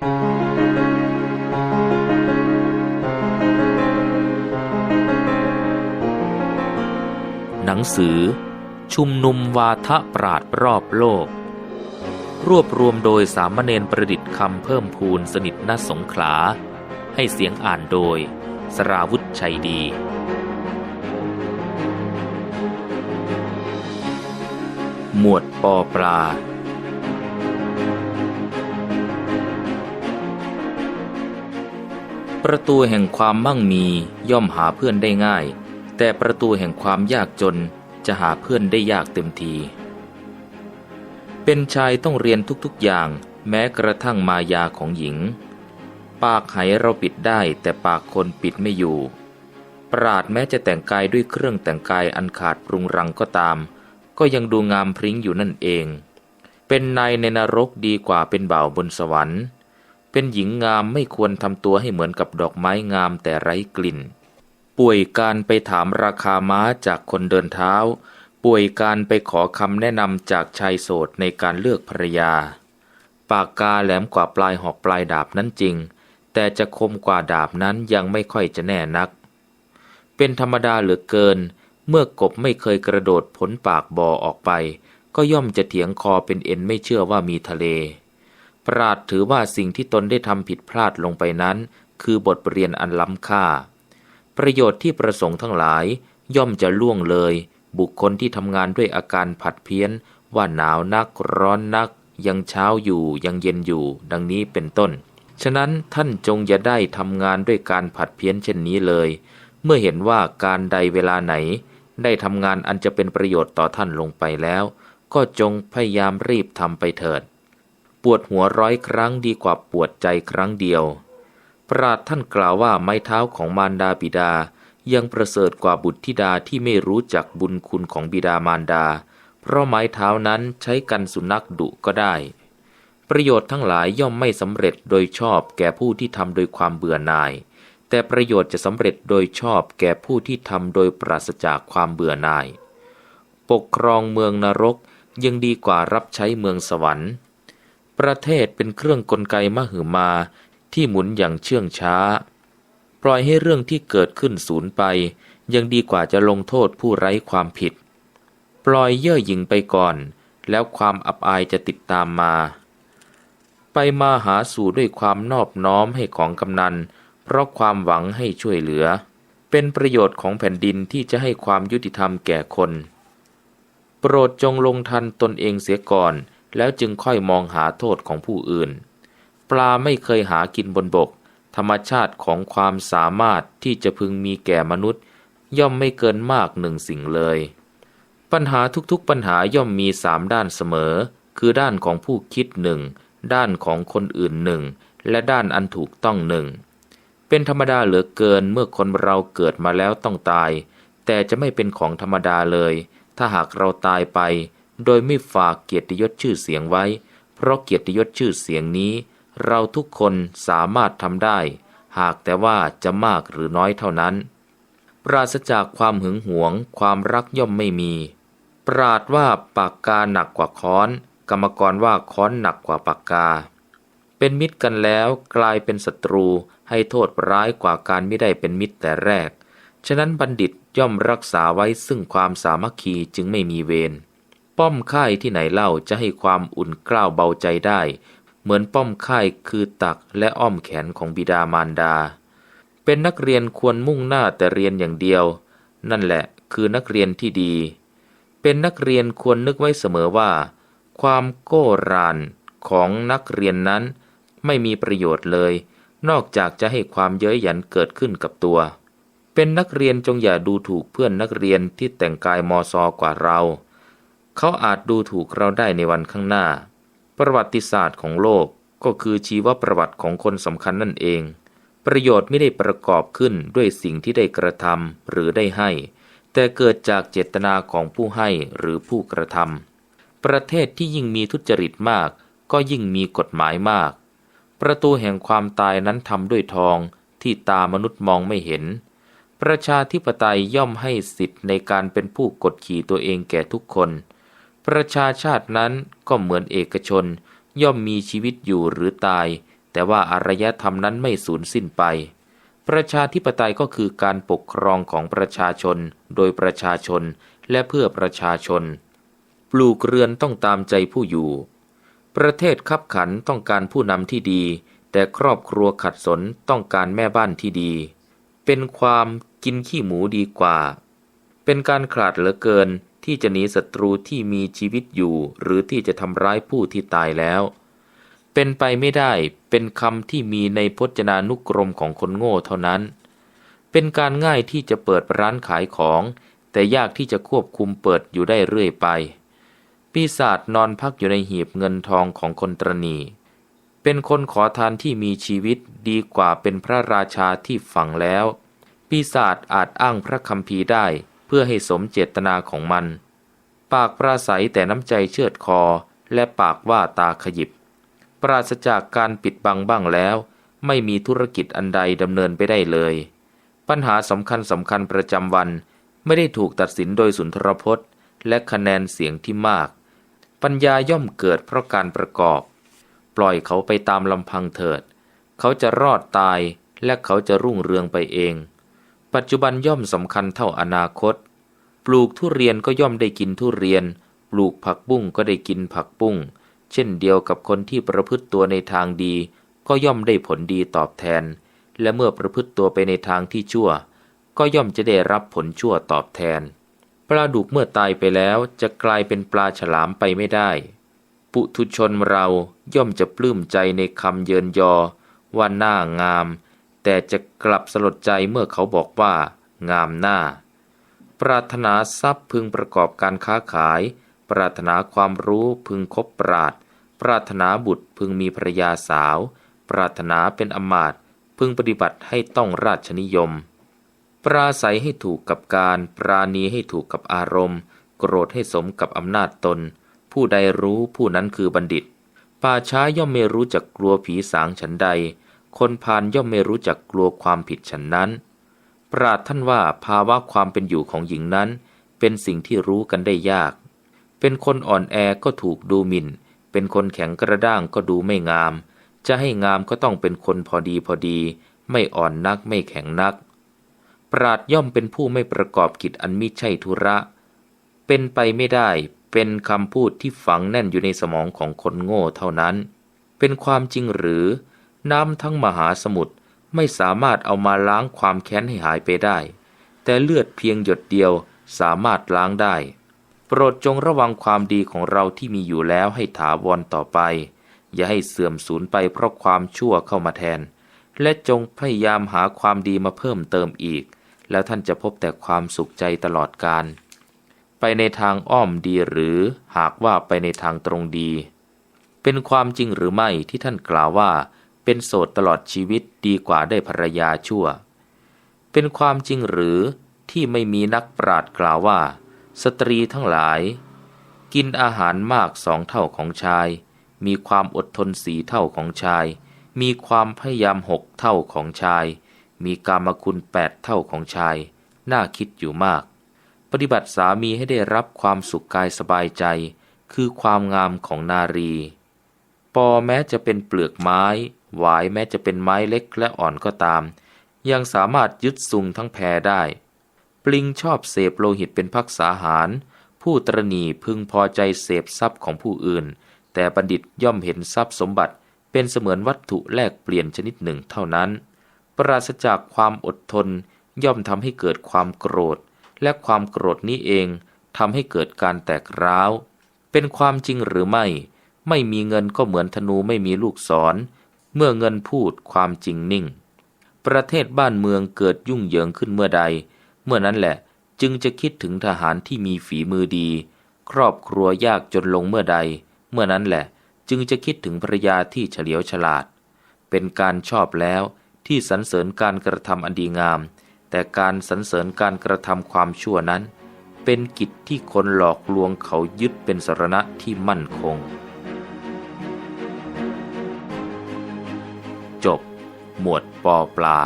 หนังสือ ชุมนุมวาทะปราดรอบโลก รวบรวมโดยสามเณรประดิษฐ์คำเพิ่มพูนสนิทนสงขลา ให้เสียงอ่านโดย สราวุธชัยดีหมวดปอปลา ประตูแห่งความมั่งมีย่อมหาเพื่อนได้ง่าย แต่ประตูแห่งความยากจนจะหาเพื่อนได้ยากเต็มที เป็นชายต้องเรียนทุกๆอย่าง แม้กระทั่งมายาของหญิง ปากไหเราปิดได้แต่ปากคนปิดไม่อยู่ ปราดแม้จะแต่งกายด้วยเครื่องแต่งกายอันขาดปรุงรังก็ตาม ก็ยังดูงามพริ้งอยู่นั่นเอง เป็นนายในนรกดีกว่าเป็นบ่าวบนสวรรค์ เป็นหญิงงามไม่ควรทำตัวให้เหมือนกับดอกไม้งามแต่ไร้กลิ่น ป่วยการไปถามราคาม้าจากคนเดินเท้า ป่วยการไปขอคำแนะนำจากชายโสดในการเลือกภรรยา ปากกาแหลมกว่าปลายหอกปลายดาบนั้นจริง แต่จะคมกว่าดาบนั้นยังไม่ค่อยจะแน่นัก เป็นธรรมดาเหลือเกิน เมื่อกบไม่เคยกระโดดผลปากบ่อออกไป ก็ย่อมจะเถียงคอเป็นเอ็นไม่เชื่อว่ามีทะเล ปราดถือว่าสิ่งที่ตนได้ทำผิดพลาดลงไปนั้น คือบทเรียนอันล้ำค่า ประโยชน์ที่ประสงค์ทั้งหลาย ย่อมจะล่วงเลย บุคคลที่ทำงานด้วยอาการผัดเพี้ยน ว่าหนาวนักร้อนนัก ยังเช้าอยู่ยังเย็นอยู่ ดังนี้เป็นต้น ฉะนั้นท่านจงอย่าได้ทำงานด้วยการผัดเพี้ยนเช่นนี้เลย เมื่อเห็นว่าการใดเวลาไหน ได้ทำงานอันจะเป็นประโยชน์ต่อท่านลงไปแล้ว ก็จงพยายามรีบทำไปเถิด ปวดหัวร้อยครั้งดีกว่าปวดใจครั้งเดียว ปราดท่านกล่าวว่าไม้เท้าของมารดาบิดา ยังประเสริฐกว่าบุตรธิดาที่ไม่รู้จักบุญคุณของบิดามารดา เพราะไม้เท้านั้นใช้กันสุนัขดุก็ได้ ประโยชน์ทั้งหลายย่อมไม่สำเร็จโดยชอบแก่ผู้ที่ทำโดยความเบื่อหน่าย แต่ประโยชน์จะสำเร็จโดยชอบแก่ผู้ที่ทำโดยปราศจากความเบื่อหน่าย ปกครองเมืองนรกยังดีกว่ารับใช้เมืองสวรรค์ ประเทศเป็นเครื่องกลไกมหึมาที่หมุนอย่างเชื่องช้า ปล่อยให้เรื่องที่เกิดขึ้นสูญไป ยังดีกว่าจะลงโทษผู้ไร้ความผิด ปล่อยเย่อหยิ่งไปก่อน แล้วความอับอายจะติดตามมา ไปมาหาสู่ด้วยความนอบน้อมให้ของกำนัน เพราะความหวังให้ช่วยเหลือ เป็นประโยชน์ของแผ่นดินที่จะให้ความยุติธรรมแก่คน โปรดจงลงทันตนเองเสียก่อน แล้วจึงค่อยมองหาโทษของผู้อื่น ปลาไม่เคยหากินบนบก ธรรมชาติของความสามารถที่จะพึงมีแก่มนุษย์ ย่อมไม่เกินมากหนึ่งสิ่งเลย ปัญหาทุกๆปัญหาย่อมมีสามด้านเสมอ คือด้านของผู้คิดหนึ่งด้านของคนอื่นหนึ่งและด้านอันถูกต้องหนึ่งเป็นธรรมดาเหลือเกินเมื่อคนเราเกิดมาแล้วต้องตาย แต่จะไม่เป็นของธรรมดาเลย ถ้าหากเราตายไป โดยไม่ฝากเกียรติยศชื่อเสียงไว้ เพราะเกียรติยศชื่อเสียงนี้ เราทุกคนสามารถทำได้ หากแต่ว่าจะมากหรือน้อยเท่านั้น ปราศจากความหึงหวง ความรักย่อมไม่มี ปราดว่าปากกาหนักกว่าค้อน กรรมกรว่าค้อนหนักกว่าปากกา เป็นมิตรกันแล้วกลายเป็นศัตรูให้โทษร้ายกว่าการไม่ได้เป็นมิตรแต่แรก ฉะนั้นบัณฑิตย่อมรักษาไว้ซึ่งความสามัคคีจึงไม่มีเวร ป้อมค่ายที่ไหนเล่าจะให้ความอุ่นกล้าวเบาใจได้ เหมือนป้อมค่ายคือตักและอ้อมแขนของบิดามารดา เป็นนักเรียนควรมุ่งหน้าแต่เรียนอย่างเดียว นั่นแหละคือนักเรียนที่ดี เป็นนักเรียนควรนึกไว้เสมอว่า ความโก้รานของนักเรียนนั้น ไม่มีประโยชน์เลย นอกจากจะให้ความเย้ยหยันเกิดขึ้นกับตัว เป็นนักเรียนจงอย่าดูถูกเพื่อนนักเรียนที่แต่งกายมอซอกว่าเรา เขาอาจดูถูกเราได้ในวันข้างหน้า ประวัติศาสตร์ของโลกก็คือชีวประวัติของคนสำคัญนั่นเอง ประโยชน์ไม่ได้ประกอบขึ้นด้วยสิ่งที่ได้กระทำหรือได้ให้ แต่เกิดจากเจตนาของผู้ให้หรือผู้กระทำประเทศที่ยิ่งมีทุจริตมาก ก็ยิ่งมีกฎหมายมาก ประตูแห่งความตายนั้นทำด้วยทองที่ตามนุษย์มองไม่เห็น ประชาธิปไตยย่อมให้สิทธิ์ในการเป็นผู้กดขี่ตัวเองแก่ทุกคน ประชาชาตินั้นก็เหมือนเอกชน ย่อมมีชีวิตอยู่หรือตาย แต่ว่าอารยธรรมนั้นไม่สูญสิ้นไป ประชาธิปไตยก็คือการปกครองของประชาชน โดยประชาชนและเพื่อประชาชน ปลูกเรือนต้องตามใจผู้อยู่ ประเทศขับขันต้องการผู้นำที่ดี แต่ครอบครัวขัดสนต้องการแม่บ้านที่ดี เป็นความกินขี้หมูดีกว่า เป็นการขาดเหลือเกิน ที่จะหนีศัตรูที่มีชีวิตอยู่ หรือที่จะทำร้ายผู้ที่ตายแล้ว เป็นไปไม่ได้เป็นคำที่มีในพจนานุกรมของคนโง่เท่านั้น เป็นการง่ายที่จะเปิดร้านขายของ แต่ยากที่จะควบคุมเปิดอยู่ได้เรื่อยไป ปีศาจนอนพักอยู่ในหีบเงินทองของคนตรณี เป็นคนขอทานที่มีชีวิตดีกว่าเป็นพระราชาที่ฝังแล้ว ปีศาจอาจอ้างพระคัมภีได้ พื่อให้สมเจตนาของมัน ปากปราศัยแต่น้ำใจเชือดคอและปากว่าตาขยิบ ปราศจากการปิดบังบ้างแล้ว ไม่มีธุรกิจอันใดดำเนินไปได้เลย ปัญหาสำคัญสำคัญประจำวัน ไม่ได้ถูกตัดสินโดยสุนทรพจน์ และคะแนนเสียงที่มาก ปัญญาย่อมเกิดเพราะการประกอบ ปล่อยเขาไปตามลำพังเถิด เขาจะรอดตายและเขาจะรุ่งเรืองไปเอง ปัจจุบันย่อมสำคัญเท่าอนาคต ปลูกทุเรียนก็ย่อมได้กินทุเรียน ปลูกผักบุ้งก็ได้กินผักบุ้ง เช่นเดียวกับคนที่ประพฤติตัวในทางดี ก็ย่อมได้ผลดีตอบแทน และเมื่อประพฤติตัวไปในทางที่ชั่ว ก็ย่อมจะได้รับผลชั่วตอบแทน ปลาดุกเมื่อตายไปแล้วจะกลายเป็นปลาฉลามไปไม่ได้ ปุถุชนเราย่อมจะปลื้มใจในคำเยินยอ ว่าหน้างาม แต่จะกลับสลดใจเมื่อเขาบอกว่า งามหน้า ปรารถนาทรัพย์พึงประกอบการค้าขาย ปรารถนาความรู้พึงคบปราด ปรารถนาบุตรพึงมีภรยาสาว ปรารถนาเป็นอมาตพึงปฏิบัติให้ต้องราชนิยม ปราศัยให้ถูกกับการ ปราณีให้ถูกกับอารมณ์ โกรธให้สมกับอำนาจตน ผู้ใดรู้ผู้นั้นคือบัณฑิต ป่าช้าย่อมไม่รู้จักกลัวผีสางฉันใด คนพาลย่อมไม่รู้จักกลัวความผิดฉันนั้น ปราดท่านว่าภาวะความเป็นอยู่ของหญิงนั้น เป็นสิ่งที่รู้กันได้ยาก เป็นคนอ่อนแอก็ถูกดูหมิ่น เป็นคนแข็งกระด้างก็ดูไม่งาม จะให้งามก็ต้องเป็นคนพอดีพอดี ไม่อ่อนนักไม่แข็งนัก ปราดย่อมเป็นผู้ไม่ประกอบกิจอันมิใช่ธุระ เป็นไปไม่ได้ เป็นคำพูดที่ฝังแน่นอยู่ในสมองของคนโง่เท่านั้น เป็นความจริงหรือ น้ำทั้งมหาสมุทร ไม่สามารถเอามาล้างความแค้นให้หายไปได้ แต่เลือดเพียงหยดเดียวสามารถล้างได้ โปรดจงระวังความดีของเราที่มีอยู่แล้วให้ถาวรต่อไป อย่าให้เสื่อมสูญไปเพราะความชั่วเข้ามาแทน และจงพยายามหาความดีมาเพิ่มเติมอีก แล้วท่านจะพบแต่ความสุขใจตลอดกาลไปในทางอ้อมดีหรือหากว่าไปในทางตรงดี เป็นความจริงหรือไม่ที่ท่านกล่าวว่า เป็นโสดตลอดชีวิตดีกว่าได้ภรรยาชั่ว เป็นความจริงหรือที่ไม่มีนักปราชญ์กล่าวว่า สตรีทั้งหลาย กินอาหารมากสองเท่าของชาย มีความอดทนสีเท่าของชาย มีความพยายามหกเท่าของชาย มีกามคุณแปดเท่าของชาย น่าคิดอยู่มาก ปฏิบัติสามีให้ได้รับความสุขกายสบายใจ คือความงามของนารี ปอแม้จะเป็นเปลือกไม้ หวายแม้จะเป็นไม้เล็กและอ่อนก็ตาม ยังสามารถยึดซุงทั้งแพรได้ ปลิงชอบเสพโลหิตเป็นพักษาหาร ผู้ตรณีพึงพอใจเสพทรัพย์ของผู้อื่น แต่บัณฑิตย่อมเห็นทรัพย์สมบัติเป็นเสมือนวัตถุแลกเปลี่ยนชนิดหนึ่งเท่านั้น ปราศจากความอดทนย่อมทำให้เกิดความโกรธ และความโกรธนี้เองทำให้เกิดการแตกร้าว เป็นความจริงหรือไม่ ไม่มีเงินก็เหมือนธนูไม่มีลูกศร เมื่อเงินพูดความจริงนิ่ง ประเทศบ้านเมืองเกิดยุ่งเหยิงขึ้นเมื่อใด เมื่อนั้นแหละจึงจะคิดถึงทหารที่มีฝีมือดี ครอบครัวยากจนลงเมื่อใด เมื่อนั้นแหละจึงจะคิดถึงภรรยาที่เฉลียวฉลาด เป็นการชอบแล้วที่สรรเสริญการกระทำอันดีงาม แต่การสรรเสริญการกระทำความชั่วนั้น เป็นกิจที่คนหลอกลวงเขายึดเป็นสรณะที่มั่นคง หมวดปอปลา